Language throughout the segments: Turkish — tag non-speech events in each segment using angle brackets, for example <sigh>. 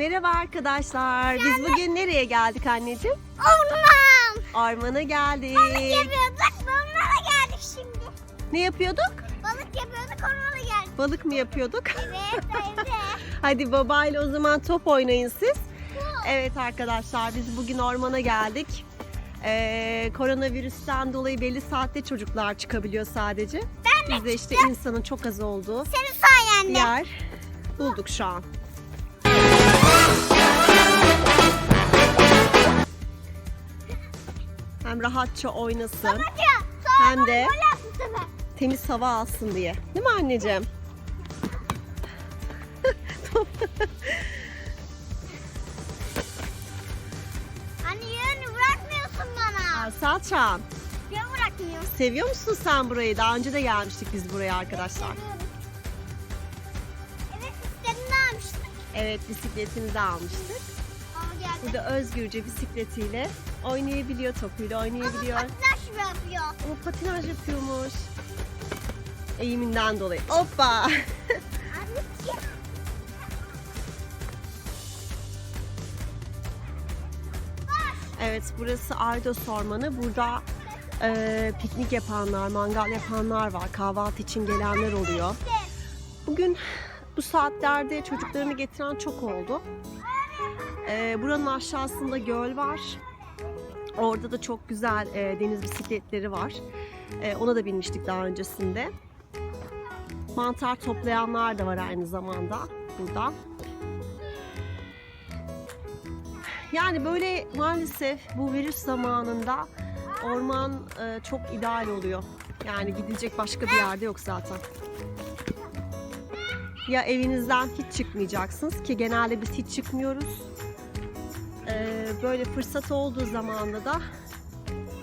Merhaba arkadaşlar. Biz bugün nereye geldik anneciğim? Orman. Ormana geldik. Balık yapıyorduk. Ormana geldik şimdi. Ne yapıyorduk? Balık yapıyorduk ormana geldik. Balık mı yapıyorduk? Evet <laughs> evde. Hadi babayla o zaman top oynayın siz. Evet arkadaşlar biz bugün ormana geldik. Ee, koronavirüsten dolayı belli saatte çocuklar çıkabiliyor sadece. Ben Biz de işte insanın çok az olduğu Senin sayende. yer bulduk şu an. Hem rahatça oynasın. Hem de- temiz hava alsın diye. Değil mi anneciğim? <laughs> Anne yönü bırakmıyorsun bana. Salçam. Yön bırakmıyorsun. Seviyor musun sen burayı? Daha önce de gelmiştik biz buraya arkadaşlar. Evet istediğini almıştık. Evet bisikletini de almıştık. Burada özgürce bisikletiyle oynayabiliyor, topuyla oynayabiliyor. Ama patinaj yapıyor. Ama patinaj yapıyormuş. Eğiminden dolayı. Hoppa! Evet burası Aydos Ormanı. Burada e, piknik yapanlar, mangal yapanlar var. Kahvaltı için gelenler oluyor. Bugün bu saatlerde çocuklarını getiren çok oldu. E, buranın aşağısında göl var. Orada da çok güzel e, deniz bisikletleri var. E, ona da binmiştik daha öncesinde. Mantar toplayanlar da var aynı zamanda burada. Yani böyle maalesef bu virüs zamanında orman e, çok ideal oluyor. Yani gidilecek başka bir yerde yok zaten. Ya evinizden hiç çıkmayacaksınız ki genelde biz hiç çıkmıyoruz. E, böyle fırsat olduğu zamanda da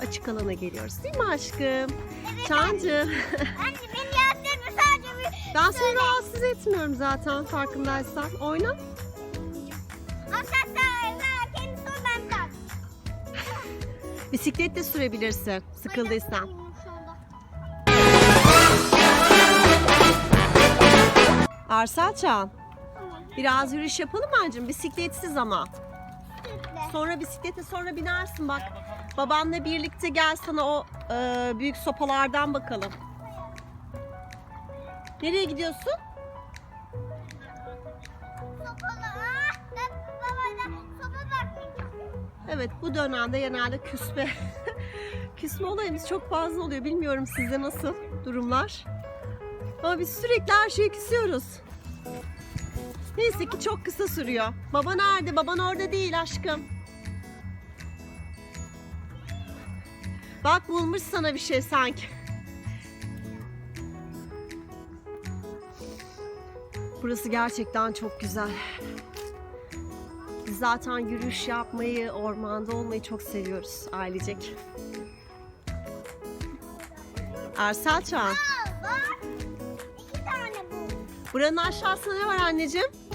açık alana geliyoruz değil mi aşkım? Çancığım Anne beni yazdırma sadece bir... ben seni rahatsız etmiyorum zaten farkındaysan. Oyna. Bisiklet de sürebilirsin sıkıldıysan. Arsalçan Tamam. biraz yürüyüş yapalım mı anneciğim? Bisikletsiz ama. Sonra bisiklete sonra binersin bak. Babanla birlikte gel sana o e, büyük sopalardan bakalım. Nereye gidiyorsun? Evet bu dönemde genelde küsme <laughs> küsme olayımız çok fazla oluyor. Bilmiyorum sizde nasıl durumlar. Ama biz sürekli her şeyi küsüyoruz. Neyse ki çok kısa sürüyor. Baba nerede? Baban orada değil aşkım. Bak bulmuş sana bir şey sanki. Burası gerçekten çok güzel. Biz zaten yürüyüş yapmayı, ormanda olmayı çok seviyoruz ailecek. Ersel Çağan, buranın aşağısında ne var anneciğim?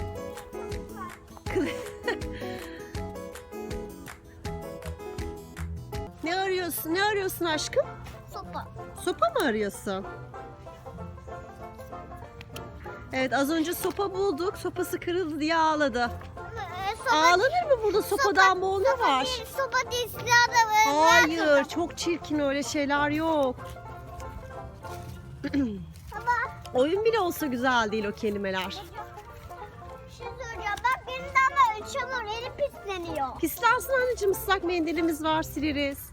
Arıyorsun? Ne arıyorsun aşkım? Sopa. Sopa mı arıyorsun? Evet az önce sopa bulduk. Sopası kırıldı diye ağladı. Ee, sopa Ağlanır mı burada sopadan bol ne var? değil, sopa değil, silah da var. Hayır, çok çirkin öyle şeyler yok. Baba, Oyun bile olsa güzel değil o kelimeler. şey. Bak benim de ama çamur, elim pisleniyor. Pislensin anneciğim ıslak mendilimiz var sileriz.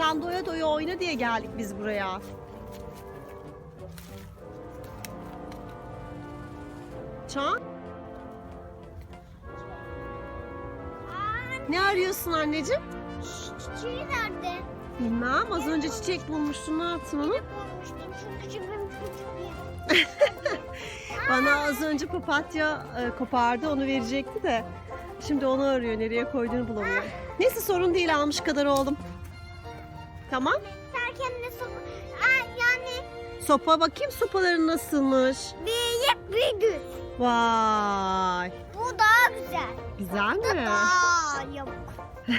Sen doya doya oyna diye geldik biz buraya. Aa, ne arıyorsun anneciğim? çiçeği nerede? Bilmem az önce çiçek bulmuştun ne yaptın onu? Bulmuştum. Küçük bir. <laughs> Bana az önce papatya e, kopardı onu verecekti de. Şimdi onu arıyor nereye koyduğunu bulamıyor. Neyse sorun değil almış kadar oğlum. Tamam. Sen kendine sopa... Aa, yani Sopa bakayım sopaların nasılmış. bir düz. Vay. Bu daha güzel. Güzel Bu mi? daha yamuk. <laughs>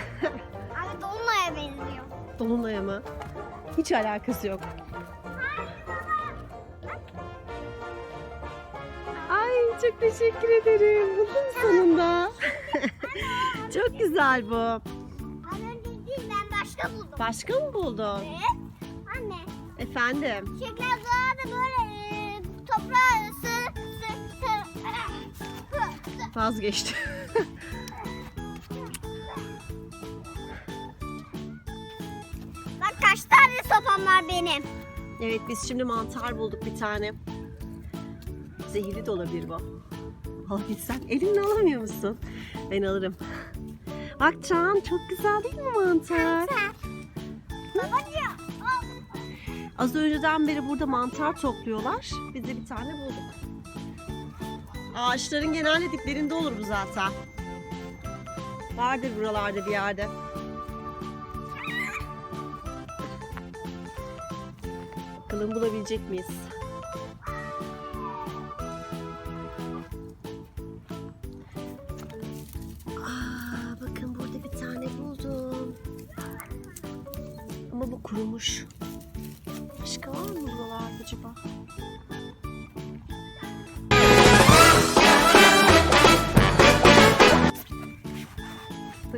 Ama dolunaya benziyor. Dolunay'a mı? Hiç alakası yok. Ay çok teşekkür ederim. Buldum sonunda. <laughs> çok güzel bu. Başka buldum. Başka mı buldun? Evet. Anne. Efendim. Çiçekler doğada böyle e, toprağa sı sı sı. Vazgeçti. <laughs> Bak kaç tane sopam var benim. evet biz şimdi mantar bulduk bir tane. Zehirli de olabilir bu. Alabilsen elinle alamıyor musun? Ben alırım. Bak Can çok güzel değil mi mantar? Az önceden beri burada mantar topluyorlar. Biz de bir tane bulduk. Ağaçların genelde diplerinde olur bu zaten. Vardır buralarda bir yerde. Bakalım bulabilecek miyiz?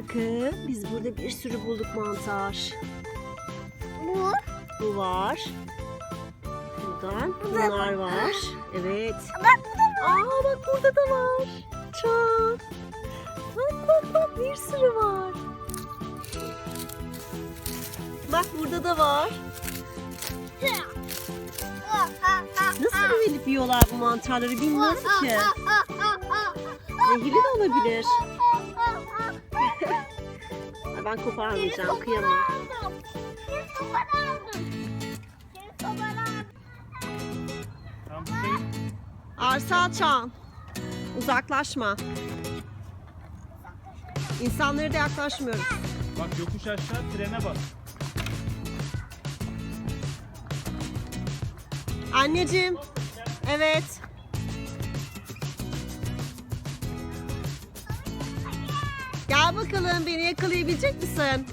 Bakın biz burada bir sürü bulduk mantar. Bu. Bu var. Buradan bunlar var. Evet. Bak bu da Aa bak burada da var. Çok. Bak bak bak bir sürü var. Bak burada da var. Nasıl güvenip yiyorlar bu mantarları bilmiyorum ki. Zehirli de olabilir. Ay, Ben koparmayacağım kıyamam. Arsal Çağan. Uzaklaşma. İnsanlara da yaklaşmıyoruz. Bak yokuş aşağı trene bak. Anneciğim. Evet. Gel bakalım beni yakalayabilecek misin?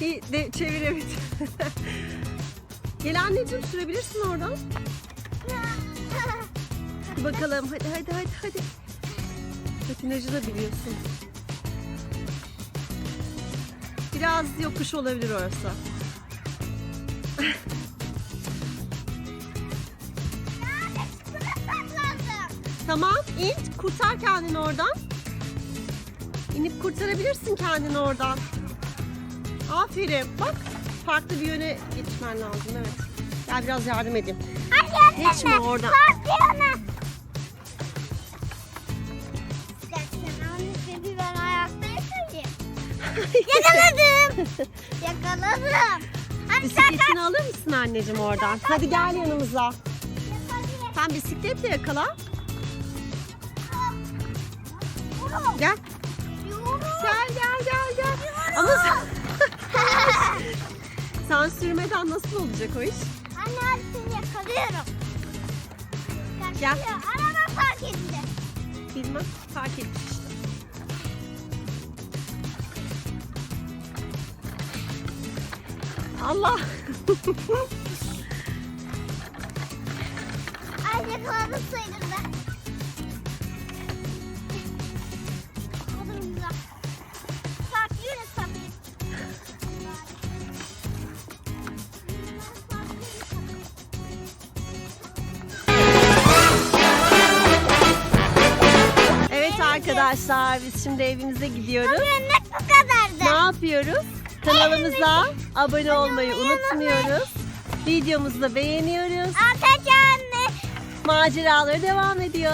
Bir de çevir evet. <laughs> Gel anneciğim sürebilirsin oradan. Bakalım hadi hadi hadi hadi. Patinajı da biliyorsun. Biraz yokuş olabilir orası. <laughs> Tamam in kurtar kendini oradan. İnip kurtarabilirsin kendini oradan. Aferin. Bak farklı bir yöne gitmen lazım evet. Gel biraz yardım edeyim. Geçme oradan. ben ayaktayım <laughs> Yakaladım. Yakaladım. Hadi sen Bisikletini alır mısın anneciğim oradan? Hadi gel yanımıza. Sen bisikletle yakala. Gel. Gel gel gel gel. Ama sen, <laughs> sen sürmeden nasıl olacak o iş? Anne hadi seni yakalıyorum. Gel. Araba fark etti. Bilmem. Fark etmiş işte. Allah. Ay yakaladım sayılır da. arkadaşlar biz şimdi evimize gidiyoruz. Bugünlük bu kadardı. Ne yapıyoruz? Kanalımıza Evimiz... abone olmayı unutmuyoruz. Videomuzu da beğeniyoruz. Atacan Maceraları devam ediyor.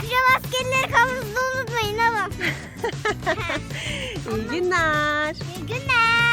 Pijama askerleri kafanızda unutmayın ama. <laughs> İyi günler. İyi günler.